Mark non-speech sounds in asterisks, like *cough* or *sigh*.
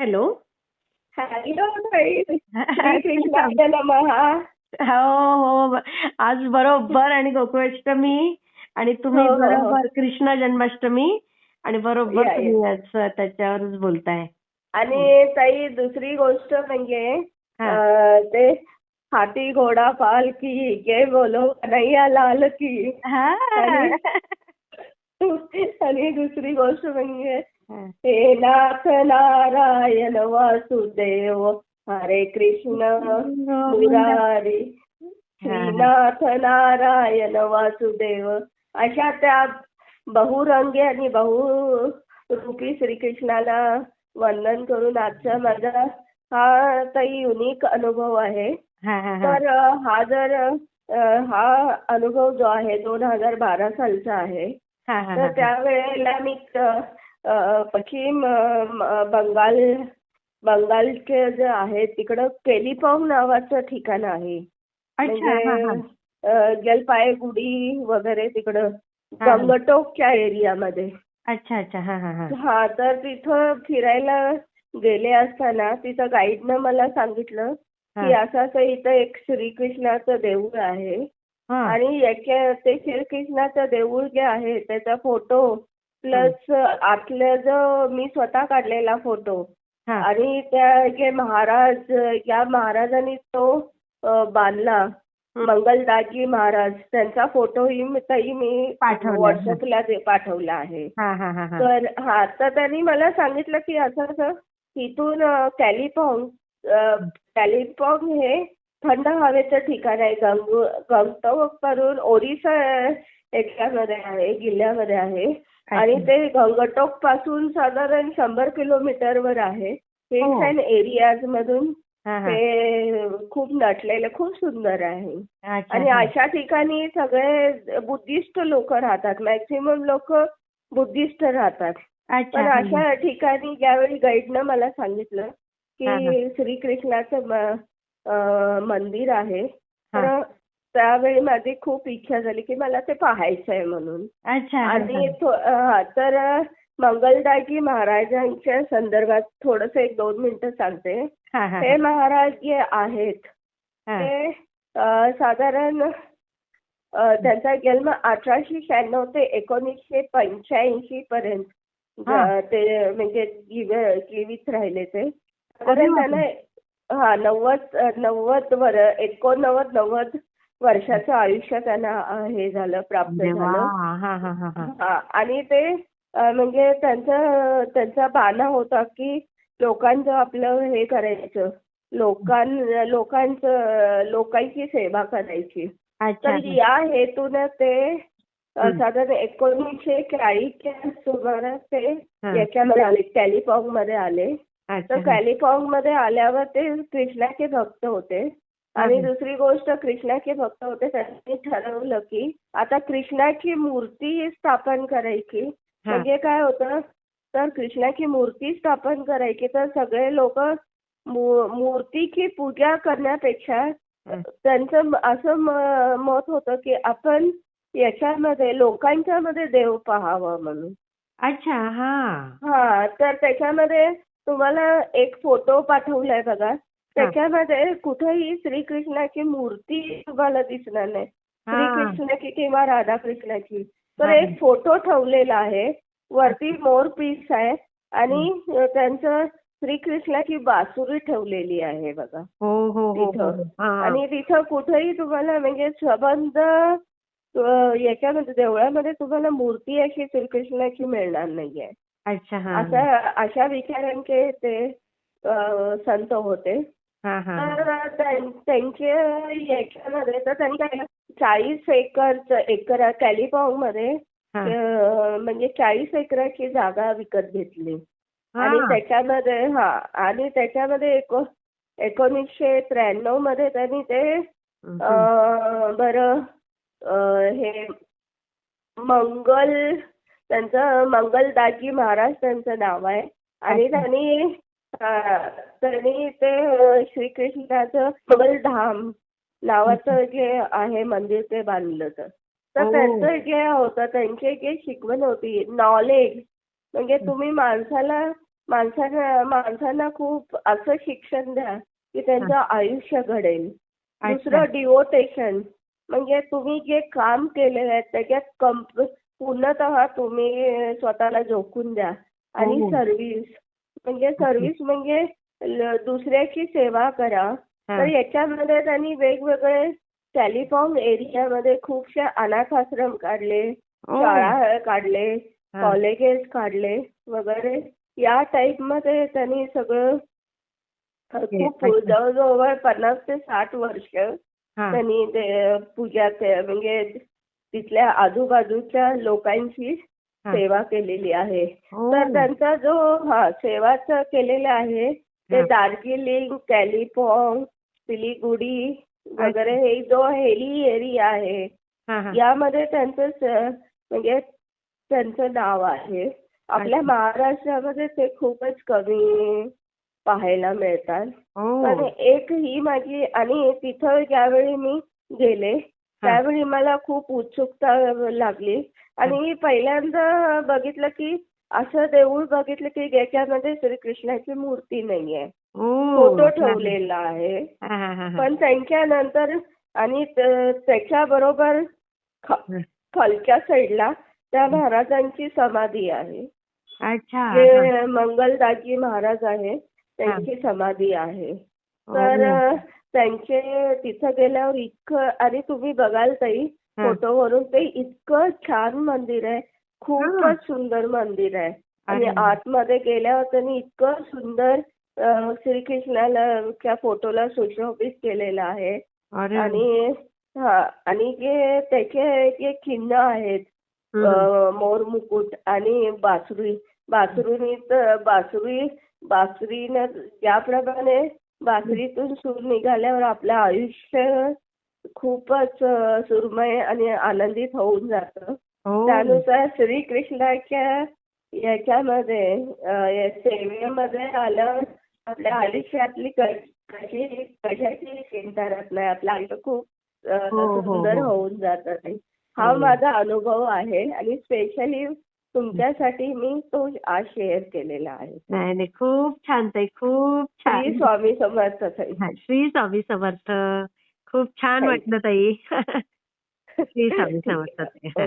Hello hello *laughs* नमः हो हो आज बरोबर आणि गोकुळाष्टमी आणि तुम्ही हो, हो, हो. बरोबर कृष्ण जन्माष्टमी आणि बरोबर. तुम्ही त्याच्यावरच बोलताय आणि ताई दुसरी गोष्ट म्हणजे हा. ते हाती घोडा पाल की के बोलो कन्हैया लाल की हा. आणि दुसरी गोष्ट म्हणजे हा. नाथ नारायण वासुदेव हरे कृष्ण मुरारी श्रीनाथ नारायण वासुदेव अशा त्या बहुरंगी आणि बहुरूपी श्रीकृष्णाला वंदन करून आजचा माझा हा ताई युनिक अनुभव आहे. तर हा जर हा अनुभव जो आहे दोन हजार बारा सालचा आहे तर. त्यावेळेला मी पश्चिम बंगाल बंगालचे जे आहे तिकडं केलिपॉंग नावाचं ठिकाण आहे अच्छा. म्हणजे जलपायगुडी वगैरे तिकडं. गंगटोकच्या एरियामध्ये अच्छा अच्छा हा हा तर तिथं फिरायला गेले असताना तिथं गाईडनं मला सांगितलं की. असं असं इथं एक श्रीकृष्णाचं देऊळ आहे. आणि याच्या ते श्रीकृष्णाचं देऊळ जे आहे त्याचा फोटो प्लस आतल्या जो मी स्वतः काढलेला फोटो. आणि त्या जे महाराज या महाराजांनी तो बांधला. मंगलदाजी महाराज त्यांचा फोटोही मी-. व्हॉट्सअपला पाठवला. आहे. हा हा हा हा. तर हा तर त्यांनी मला सांगितलं की असं असं तिथून कॅलिफॉर्म कॅलिफॉर्म हे थंड हवेचं ठिकाण आहे. गंगू गंगटोक करून ओरिसा याच्यामध्ये आहे जिल्ह्यामध्ये आहे आणि. ते गंगटोकपासून साधारण शंभर किलोमीटरवर आहे हिल्स हो. अँड एरियाज मधून. ते खूप नटलेलं खूप सुंदर आहे आणि. अशा ठिकाणी सगळे बुद्धिस्ट लोक राहतात मॅक्सिमम लोक बुद्धिस्ट राहतात पण अशा ठिकाणी ज्यावेळी गाईडनं मला सांगितलं. की श्रीकृष्णाचं मंदिर आहे. तर त्यावेळी माझी खूप इच्छा झाली की मला ते पाहायचं आहे म्हणून अच्छा आणि हा. तर मंगलदाजी महाराजांच्या संदर्भात थोडस एक दोन मिनिटं सांगते हा, महाराज जे आहेत. ते साधारण त्यांचा जन्म अठराशे शहाण्णव ते एकोणीसशे पंच्याऐंशी पर्यंत ते म्हणजे जीव- जीवित राहिले ते. त्यांना हा नव्वद नव्वद वर एकोणनव्वद नव्वद वर्षाचं आयुष्य त्यांना हे झालं प्राप्त. झालं. हा हा हा हा. हा आणि ते म्हणजे त्यांचा त्यांचा बाणा होता की लोकांचं आपलं हे करायचं. लोकां लोकांचं लोकांची सेवा करायची. तर या हेतून ते. साधारण एकोणीसशे चाळीसच्या सुमारास ते. याच्यामध्ये आले कॅलिफॉर्ममध्ये आले. तर कॅलिफॉर्ममध्ये आल्यावर ते कृष्णाचे भक्त होते. आणि. दुसरी गोष्ट कृष्णाचे भक्त होते त्यांनी ठरवलं की आता कृष्णाची मूर्ती स्थापन करायची. म्हणजे काय होतं तर कृष्णाची मूर्ती स्थापन करायची तर सगळे लोक मूर्तीची पूजा करण्यापेक्षा. त्यांचं असं मत होतं की आपण याच्यामध्ये लोकांच्या मध्ये देव पाहावं म्हणून अच्छा हा हा तर त्याच्यामध्ये तुम्हाला एक फोटो पाठवलाय बघा त्याच्यामध्ये कुठेही श्रीकृष्णाची मूर्ती तुम्हाला दिसणार नाही. श्रीकृष्णाची किंवा राधाकृष्णाची. तर. एक फोटो ठेवलेला आहे. वरती मोर पीस आहे आणि त्यांचं श्रीकृष्णाची बासुरी ठेवलेली आहे बघा. हो हो हो तिथं. आणि तिथं कुठेही तुम्हाला म्हणजे सबंध याच्यामध्ये देवळामध्ये तुम्हाला मूर्ती अशी श्रीकृष्णाची मिळणार नाहीये. हा. अशा अशा विचारांचे ते संत होते. तर त्यां- त्यांचे याच्यामध्ये तर त्यांनी काय चाळीस एकर एकर कॅलिफॉर्ममध्ये. अ, म्हणजे चाळीस एकराची जागा विकत घेतली आणि. त्याच्यामध्ये हा आणि त्याच्यामध्ये एको एकोणीसशे त्र्याण्णवमध्ये त्यांनी ते बरं हे मंगल त्यांचं मंगलदाजी महाराज त्यांचं नाव आहे आणि. त्यांनी त्यांनी ते श्रीकृष्णाचं मंगलधाम नावाचं जे आहे मंदिर ते बांधलं होतं. तर ओ. त्यांचं जे होतं त्यांची जी शिकवण होती नॉलेज म्हणजे तुम्ही माणसाला माणसांना माणसांना खूप असं शिक्षण द्या की त्यांचं आयुष्य घडेल. दुसरं डिवोटेशन म्हणजे तुम्ही जे काम केलेलं आहे त्याच्यात कंप पूर्णतः तुम्ही स्वतःला झोकून द्या. आणि हो. सर्व्हिस म्हणजे सर्व्हिस म्हणजे दुसऱ्याची सेवा करा. तर याच्यामध्ये त्यांनी वेगवेगळे कॅलिफॉर्म एरियामध्ये खूपशे अनाथ आश्रम काढले. शाळा काढले. कॉलेजेस काढले वगैरे या टाईपमध्ये त्यांनी सगळं. खूप. जवळजवळ पन्नास ते साठ वर्ष. त्यांनी ते पूजा म्हणजे तिथल्या आजूबाजूच्या लोकांची हा. सेवा केलेली आहे ओ. तर त्यांचा जो हा सेवाच केलेला आहे ते हा. दार्जिलिंग कॅलिफॉर्म सिलिगुडी वगैरे हे जो हेली एरिया आहे हा, हा. यामध्ये त्यांचं म्हणजे त्यांचं नाव आहे आपल्या. महाराष्ट्रामध्ये ते खूपच कमी पाहायला मिळतात ओ. पण एक ही माझी आणि तिथं ज्यावेळी मी गेले त्यावेळी मला खूप उत्सुकता लागली आणि मी पहिल्यांदा बघितलं की असं देऊळ बघितलं की ज्याच्यामध्ये श्रीकृष्णाची मूर्ती नाहीये. फोटो. ठेवलेला आहे. पण त्यांच्यानंतर आणि त- त्याच्याबरोबर ख- हा. खालच्या साईडला त्या महाराजांची समाधी आहे अच्छा. जे मंगलदाजी महाराज आहे त्यांची समाधी आहे तर त्यांचे तिथं गेल्यावर इतकं आणि तुम्ही बघाल ताई. फोटोवरून ते इतकं छान मंदिर आहे. खूपच सुंदर मंदिर आहे आणि. आतमध्ये गेल्यावर त्यांनी इतकं सुंदर अ, श्रीकृष्णाला च्या फोटोला सुशोभित केलेलं आहे. आणि हा आणि जे त्याचे जे चिन्ह आहेत मोर मुकुट आणि बासुरी बासुरीनी तर बासुरी बासुरीनं ज्याप्रमाणे बासरीतून सूर निघाल्यावर आपलं आयुष्य खूपच सुरमय आणि आनंदित होऊन जातं ओ. त्यानुसार श्रीकृष्णाच्या याच्यामध्ये अ, या सेवेमध्ये आल्यावर आपल्या आयुष्यातली कशी कशाची चिंता राहत नाही आपलं आयुष्य खूप हो, हो, सुंदर हो. होऊन जातं हा हो. माझा अनुभव आहे आणि स्पेशली तुमच्यासाठी मी तो आज शेअर केलेला आहे. नाही नाही खूप छान ताई खूप श्री छान स्वामी समर्थ ताई. श्री स्वामी समर्थ. खूप छान वाटलं ताई. *laughs* श्री स्वामी *laughs* समर्थ.